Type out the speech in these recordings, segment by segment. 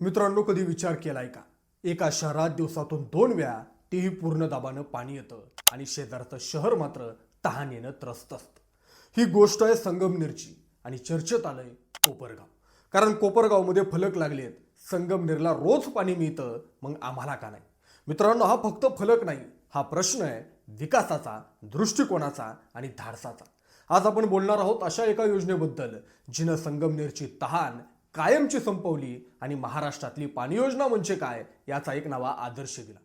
मित्रांनो कधी विचार केलाय का? एका शहरात दिवसातून दोन वेळा तेही पूर्ण दाबानं पाणी येतं आणि शेजारचं शहर मात्र तहानेनं त्रस्त असतं. ही गोष्ट आहे संगमनेरची आणि चर्चेत आलंय कोपरगाव. कारण कोपरगावमध्ये फलक लागलेत. संगमनेरला रोज पाणी मिळतं मग आम्हाला का नाही? मित्रांनो हा फक्त फलक नाही हा प्रश्न आहे विकासाचा दृष्टिकोनाचा आणि धाडसाचा. आज आपण बोलणार आहोत अशा एका योजनेबद्दल जिनं संगमनेरची तहान कायमची संपवली आणि महाराष्ट्रातली पाणी योजना म्हणजे काय याचा एक नवा आदर्श दिला.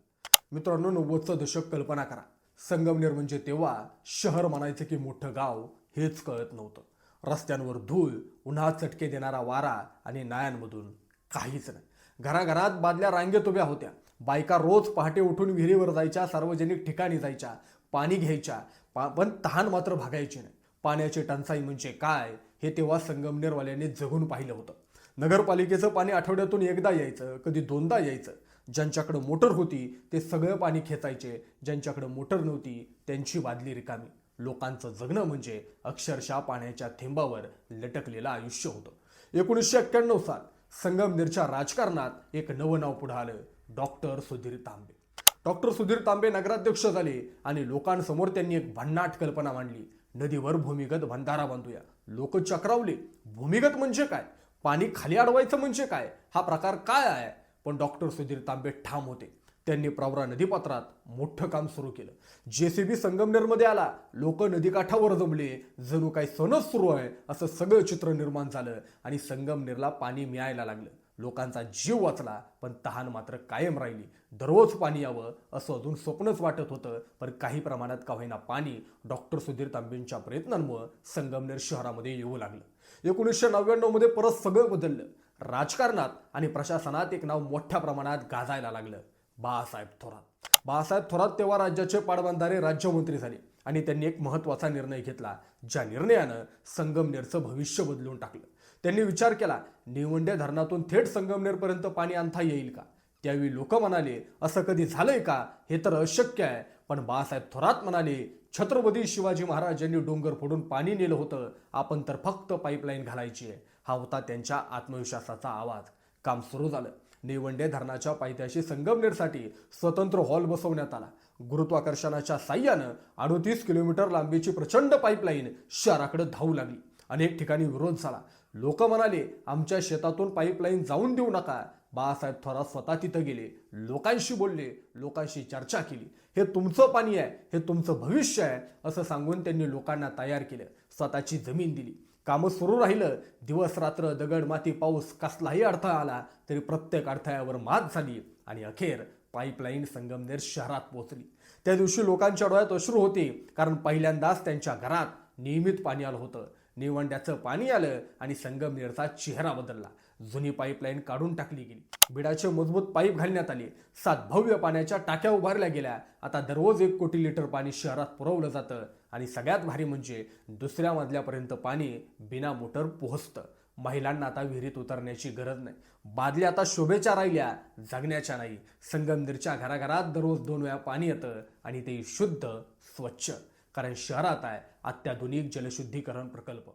मित्रांनो नव्वदचं दशक कल्पना करा. संगमनेर म्हणजे तेव्हा शहर म्हणायचं की मोठं गाव हेच कळत नव्हतं. रस्त्यांवर धूळ उन्हात चटके देणारा वारा आणि नायांमधून काहीच नाही. घराघरात बादल्या रांगेत उभ्या होत्या. बायका रोज पहाटे उठून विहिरीवर जायच्या सार्वजनिक ठिकाणी जायच्या पाणी घ्यायच्या पा पण तहान मात्र भागायची नाही. पाण्याची टंचाई म्हणजे काय हे तेव्हा संगमनेरवाल्यांनी जगून पाहिलं होतं. नगरपालिकेचं पाणी आठवड्यातून एकदा यायचं कधी दोनदा यायचं. ज्यांच्याकडं मोटर होती ते सगळं पाणी खेचायचे. ज्यांच्याकडं मोटर नव्हती त्यांची वादली रिकामी. लोकांचं जगणं म्हणजे अक्षरशः पाण्याच्या थेंबावर लटकलेलं आयुष्य होतं. एकोणीसशे एक्क्याण्णव साल संगमनेरच्या राजकारणात एक नवं नाव पुढं आलं डॉक्टर सुधीर तांबे. डॉक्टर सुधीर तांबे नगराध्यक्ष झाले आणि लोकांसमोर त्यांनी एक भन्नाट कल्पना मांडली. नदीवर भूमिगत भंडारा बांधूया. लोक चक्रावले. भूमिगत म्हणजे काय? पाणी खाली अडवायचं म्हणजे काय? हा प्रकार काय आहे? पण डॉक्टर सुधीर तांबे ठाम होते. त्यांनी प्रवरा नदीपात्रात मोठं काम सुरू केलं. जेसीबी संगमनेरमध्ये आला. लोक नदीकाठावर जमले. जणू काही सणच सुरू आहे असं सगळं चित्र निर्माण झालं आणि संगमनेरला पाणी मिळायला लागलं. लोकांचा जीव वाचला पण तहान मात्र कायम राहिली. दररोज पाणी यावं असं अजून स्वप्नच वाटत होतं पण काही प्रमाणात का होईना पाणी डॉक्टर सुधीर तांबेंच्या प्रयत्नांमुळं संगमनेर शहरामध्ये येऊ लागलं. एकोणीसशे नव्याण्णवमध्ये परत सगळं बदललं. राजकारणात आणि प्रशासनात एक नाव मोठ्या प्रमाणात गाजायला लागलं. बाळासाहेब थोरात. बाळासाहेब थोरात तेव्हा राज्याचे पाटबंधारे राज्यमंत्री झाले आणि त्यांनी एक महत्त्वाचा निर्णय घेतला ज्या निर्णयानं संगमनेरचं भविष्य बदलून टाकलं. त्यांनी विचार केला निवंडे धरणातून थेट संगमनेरपर्यंत पाणी आणता येईल का? त्यावेळी लोक म्हणाले असं कधी झालंय का? हे तर अशक्य आहे. पण बाळासाहेब थोरात म्हणाले छत्रपती शिवाजी महाराज यांनी डोंगर फोडून पाणी नेलं होतं. आपण तर फक्त पाईपलाईन घालायची आहे. हा होता त्यांच्या आत्मविश्वासाचा आवाज. काम सुरू झालं. निवंडे धरणाच्या पायथ्याशी संगमनेरसाठी स्वतंत्र हॉल बसवण्यात आला. गुरुत्वाकर्षणाच्या साह्यानं अडोतीस किलोमीटर लांबीची प्रचंड पाईपलाईन शहराकडे धावू लागली. अनेक ठिकाणी विरोध झाला. लोक म्हणाले आमच्या शेतातून पाईपलाईन जाऊन देऊ नका. बाळासाहेब थोरात स्वतः तिथं गेले. लोकांशी बोलले लोकांशी चर्चा केली. हे तुमचं पाणी आहे हे तुमचं भविष्य आहे असं सांगून त्यांनी लोकांना तयार केलं. स्वतःची जमीन दिली. कामं सुरू राहिलं. दिवस रात्र दगड माती पाऊस कसलाही अडथळा आला तरी प्रत्येक अडथळ्यावर मात झाली आणि अखेर पाईपलाईन संगमनेर शहरात पोहोचली. त्या दिवशी लोकांच्या डोळ्यात अश्रू होते कारण पहिल्यांदाच त्यांच्या घरात नियमित पाणी आलं होतं. निवंड्याचं पाणी आलं आणि संगमनेरचा चेहरा बदलला. जुनी पाईपलाईन काढून टाकली गेली. बिडाचे मजबूत पाईप घालण्यात आले. सात भव्य पाण्याच्या टाक्या उभारल्या गेल्या. आता दररोज एक कोटी लिटर पाणी शहरात पुरवलं जातं. आणि सगळ्यात भारी म्हणजे दुसऱ्या मजल्यापर्यंत पाणी बिना मोटर पोहोचतं. महिलांना आता विहिरीत उतरण्याची गरज नाही. बादल्या आता शोभेच्या राहिल्या जगण्याच्या नाही. संगमनेरच्या घराघरात दररोज दोन वेळा पाणी येतं आणि ते शुद्ध स्वच्छ. कारण शहरात आहे अत्याधुनिक जलशुद्धीकरण प्रकल्प.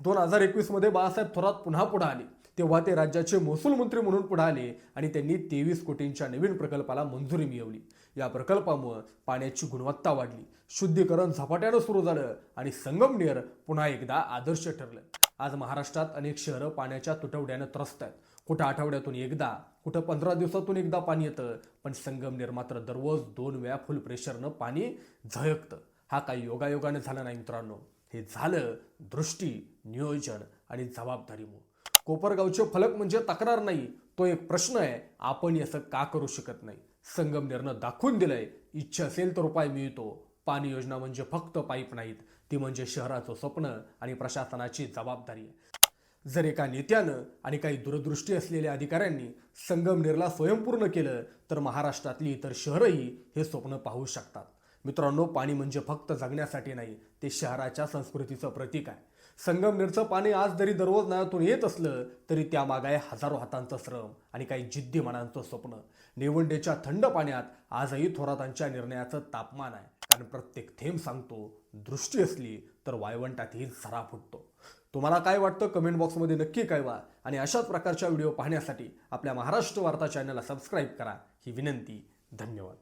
दोन हजार एकवीसमध्ये बाळासाहेब थोरात पुन्हा पुढे आले. तेव्हा ते राज्याचे महसूल मंत्री म्हणून पुढे आले आणि त्यांनी तेवीस कोटींच्या नवीन प्रकल्पाला मंजुरी मिळवली. या प्रकल्पामुळं पाण्याची गुणवत्ता वाढली. शुद्धीकरण झपाट्यानं सुरू झालं आणि संगमनेर पुन्हा एकदा आदर्श ठरलं. आज महाराष्ट्रात अनेक शहरं पाण्याच्या तुटवड्यानं त्रस्त आहेत. कुठं आठवड्यातून एकदा कुठं पंधरा दिवसातून एकदा पाणी येतं पण संगमनेर मात्र दररोज दोन वेळा फुल प्रेशरनं पाणी झळकतं. हा काही योगायोगानं झाला नाही मित्रांनो. हे झालं दृष्टी नियोजन आणि जबाबदारीमुळे कोपरगावचे फलक म्हणजे तक्रार नाही तो एक प्रश्न आहे. आपण असं का करू शकत नाही? संगमनेरनं दाखवून दिलंय इच्छा असेल तर उपाय मिळतो. पाणी योजना म्हणजे फक्त पाईप नाहीत ती म्हणजे शहराचं स्वप्न आणि प्रशासनाची जबाबदारी आहे. जर एका नेत्यानं आणि काही दूरदृष्टी असलेल्या अधिकाऱ्यांनी संगमनेरला स्वयंपूर्ण केलं तर महाराष्ट्रातली इतर शहरही हे स्वप्न पाहू शकतात. मित्रांनो पाणी म्हणजे फक्त जगण्यासाठी नाही ते शहराच्या संस्कृतीचं प्रतीक आहे. संगमनेरचं पाणी आज जरी दररोज नळातून येत असलं तरी त्यामागे आहे हजारो हातांचं श्रम आणि काही जिद्दी मनांचं स्वप्न. निवंडेच्या थंड पाण्यात आजही थोरातांच्या निर्णयाचं तापमान आहे. कारण प्रत्येक थेंब सांगतो दृष्टी असली तर वायवंटातही झरा फुटतो. तुम्हाला काय वाटतं? कमेंट बॉक्समध्ये नक्की कळवा. आणि अशाच प्रकारच्या व्हिडिओ पाहण्यासाठी आपल्या महाराष्ट्र वार्ता चॅनलला सबस्क्राईब करा. ही विनंती धन्यवाद.